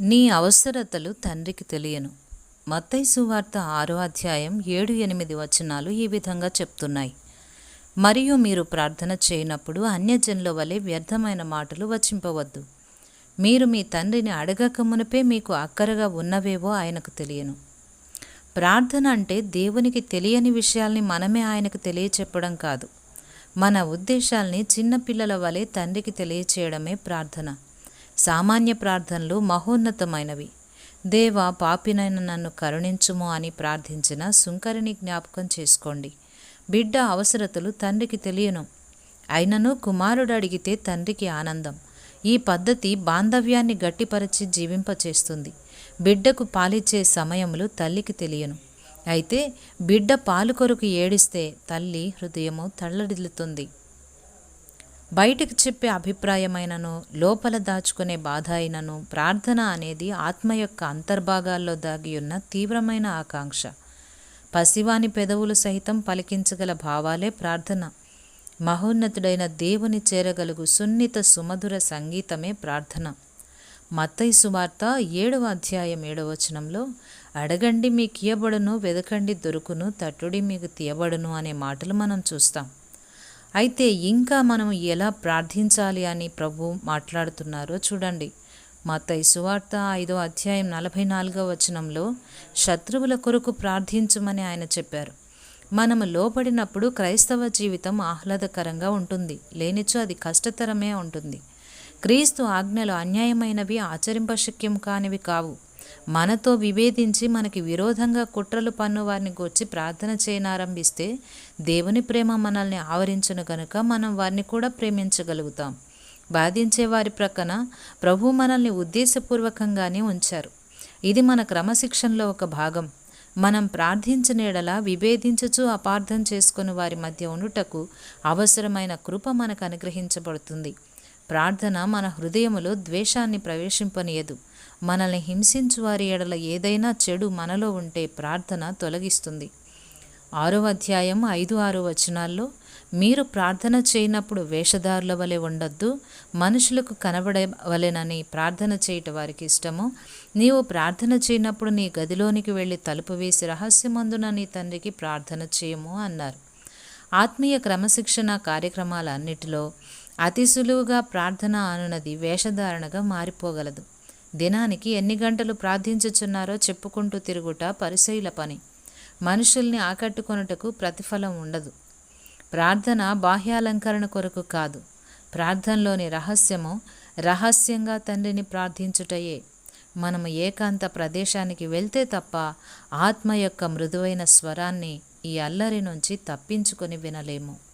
నీ అవసరతలు తండ్రికి తెలియను. మత్తయి సువార్త ఆరో అధ్యాయం ఏడు ఎనిమిది వచనాలు ఈ విధంగా చెప్తున్నాయి. మరియు మీరు ప్రార్థన చేయనప్పుడు అన్యజనుల వలె వ్యర్థమైన మాటలు వచింపవద్దు. మీరు మీ తండ్రిని అడగక మునిపే మీకు అక్కరగా ఉన్నవేవో ఆయనకు తెలియను. ప్రార్థన అంటే దేవునికి తెలియని విషయాల్ని మనమే ఆయనకు తెలియచెప్పడం కాదు. మన ఉద్దేశాల్ని చిన్నపిల్లల వలె తండ్రికి తెలియచేయడమే ప్రార్థన. సామాన్య ప్రార్థనలు మహోన్నతమైనవి. దేవ పాపినైన నన్ను కరుణించుము అని ప్రార్థించిన సుంకరిని జ్ఞాపకం చేసుకోండి. బిడ్డ అవసరతలు తండ్రికి తెలియను. అయినను కుమారుడు అడిగితే తండ్రికి ఆనందం. ఈ పద్ధతి బాంధవ్యాన్ని గట్టిపరచి జీవింపచేస్తుంది. బిడ్డకు పాలిచ్చే సమయములు తల్లికి తెలియను. అయితే బిడ్డ పాలు కొరకు ఏడిస్తే తల్లి హృదయము తల్లడిల్లుతుంది. బయటకు చెప్పే అభిప్రాయమైనను లోపల దాచుకునే బాధ అయినను ప్రార్థన అనేది ఆత్మ యొక్క అంతర్భాగాల్లో దాగి ఉన్న తీవ్రమైన ఆకాంక్ష. పసివాని పెదవులు సహితం పలికించగల భావాలే ప్రార్థన. మహోన్నతుడైన దేవుని చేరగలుగు సున్నిత సుమధుర సంగీతమే ప్రార్థన. మత్తయి సువార్త ఏడవ అధ్యాయం ఏడవచనంలో అడగండి మీకు ఇయ్యబడును వెదకండి దొరుకును తట్టుడి మీకు తీయబడును అనే మాటలు మనం చూస్తాం. అయితే ఇంకా మనం ఎలా ప్రార్థించాలి అని ప్రభు మాట్లాడుతున్నారో చూడండి. మత్తయి సువార్త ఐదో అధ్యాయం నలభై నాలుగో వచనంలో శత్రువుల కొరకు ప్రార్థించమని ఆయన చెప్పారు. మనము లోపడినప్పుడు క్రైస్తవ జీవితం ఆహ్లాదకరంగా ఉంటుంది. లేనిచో అది కష్టతరమే ఉంటుంది. క్రీస్తు ఆజ్ఞలు అన్యాయమైనవి ఆచరింపశక్యం కానివి కావు. మనతో విభేదించి మనకి విరోధంగా కుట్రలు పన్ను వారిని గూర్చి ప్రార్థన చేయనారంభిస్తే దేవుని ప్రేమ మనల్ని ఆవరించును కనుక మనం వారిని కూడా ప్రేమించగలుగుతాం. బాధించే వారి ప్రక్కన ప్రభు మనల్ని ఉద్దేశపూర్వకంగానే ఉంచారు. ఇది మన క్రమశిక్షణలో ఒక భాగం. మనం ప్రార్థించనేడలా విభేదించచు అపార్థం చేసుకుని వారి మధ్య ఉండుటకు అవసరమైన కృప మనకు అనుగ్రహించబడుతుంది. ప్రార్థన మన హృదయములో ద్వేషాన్ని ప్రవేశింపనీయదు. మనల్ని హింసించు వారి ఎడల ఏదైనా చెడు మనలో ఉంటే ప్రార్థన తొలగిస్తుంది. ఆరో అధ్యాయం ఐదు ఆరు వచనాల్లో మీరు ప్రార్థన చేయనప్పుడు వేషధారుల వలె ఉండొద్దు మనుషులకు కనబడవలెనని ప్రార్థన చేయట వారికి ఇష్టము. నీవు ప్రార్థన చేయనప్పుడు నీ గదిలోనికి వెళ్ళి తలుపు వేసి రహస్యమందున నీ తండ్రికి ప్రార్థన చేయము అన్నారు. ఆత్మీయ క్రమశిక్షణ కార్యక్రమాలన్నిటిలో అతి సులువుగా ప్రార్థన అనున్నది వేషధారణగా మారిపోగలదు. దినానికి ఎన్ని గంటలు ప్రార్థించుచున్నారో చెప్పుకుంటూ తిరుగుట పరిశైల పని. మనుషుల్ని ఆకట్టుకొనుటకు ప్రతిఫలం ఉండదు. ప్రార్థన బాహ్యాలంకరణ కొరకు కాదు. ప్రార్థనలోని రహస్యము రహస్యంగా తండ్రిని ప్రార్థించుటయే. మనం ఏకాంత ప్రదేశానికి వెళ్తే తప్ప ఆత్మ యొక్క మృదువైన స్వరాన్ని ఈ అల్లరి నుంచి తప్పించుకొని వినలేము.